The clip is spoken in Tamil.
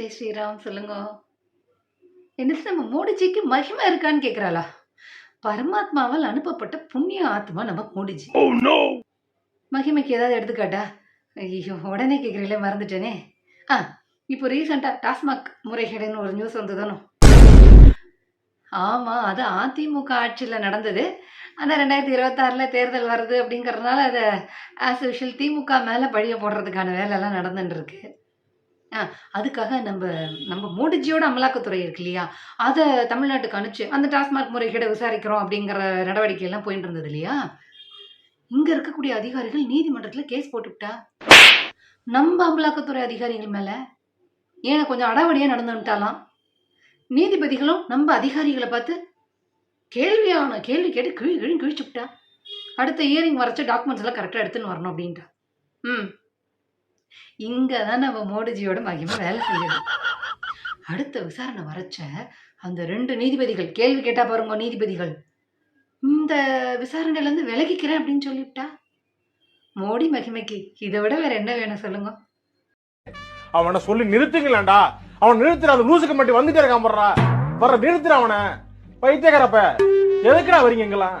ஜெய் ஸ்ரீராம் சொல்லுங்க. என்னது நம்ம மோடிஜிக்கு மகிமை இருக்கான்னு கேக்குறாளா? பரமாத்மாவால் அனுப்பப்பட்ட புண்ணிய ஆத்மா நம்ம மோடிஜி. மகிமைக்கு ஏதாவது எடுத்துக்காட்டா? ஐயோ உடனே கேட்குறீங்களே மறந்துட்டேனே. ஆ இப்போ ரீசெண்டாக டாஸ்மாக் முறைகேடுன்னு ஒரு நியூஸ் வந்ததானோ ஆமாம் அது அதிமுக ஆட்சியில் நடந்தது. ஆனால் ரெண்டாயிரத்தி இருபத்தாறில் தேர்தல் வருது அப்படிங்கறதுனால அதை ஆஸ் யூஷுவல் திமுக மேலே பழிய போடுறதுக்கான வேலையெல்லாம் நடந்துட்டு இருக்கு. ஆ அதுக்காக நம்ம நம்ம மோடிஜியோட அமலாக்கத்துறை இருக்கு இல்லையா? அதை தமிழ்நாட்டுக்கு அனுப்பிச்சு அந்த டாஸ்மாக் முறைகேடை விசாரிக்கிறோம் அப்படிங்கிற நடவடிக்கையெல்லாம் போயிட்டு இருந்தது இல்லையா? இங்கே இருக்கக்கூடிய அதிகாரிகள் நீதிமன்றத்தில் கேஸ் போட்டுவிட்டா நம்ம அமலாக்கத்துறை அதிகாரிகள் மேலே ஏன் கொஞ்சம் அடாவடியாக நடந்துட்டாலாம் நீதிபதிகளும் நம்ம அதிகாரிகளை பார்த்து கேள்வியான கேள்வி கேட்டு கிழி கிழி கிழிச்சுக்கிட்டா? அடுத்த இயரிங் வரைச்ச டாக்குமெண்ட்ஸ் எல்லாம் கரெக்டாக எடுத்துன்னு வரணும் அப்படின்ட்டா. ம். இங்கே தான் நம்ம மோடிஜியோட மகிமை வேலை செய்யுது. அடுத்த விசாரணை வரைச்ச அந்த ரெண்டு நீதிபதிகள் கேள்வி கேட்டா பாருங்க நீதிபதிகள். இந்த விசாரணையிலேருந்து விலகிக்கிறேன் அப்படின்னு சொல்லிவிட்டா? மோடி மகிமைக்கு இதை விட வேற என்ன வேணும் சொல்லுங்க. அவனை சொல்லி நிறுத்துங்களேன்டா. அவன் நிறுத்துற அந்த லூசுக்கு மட்டும் வந்துட்டே இருக்கான் போடுறா வர்ற நிறுத்துற அவனை. பைத்தியக்காரப்ப. எதுக்குடா வரீங்க இங்கெல்லாம்?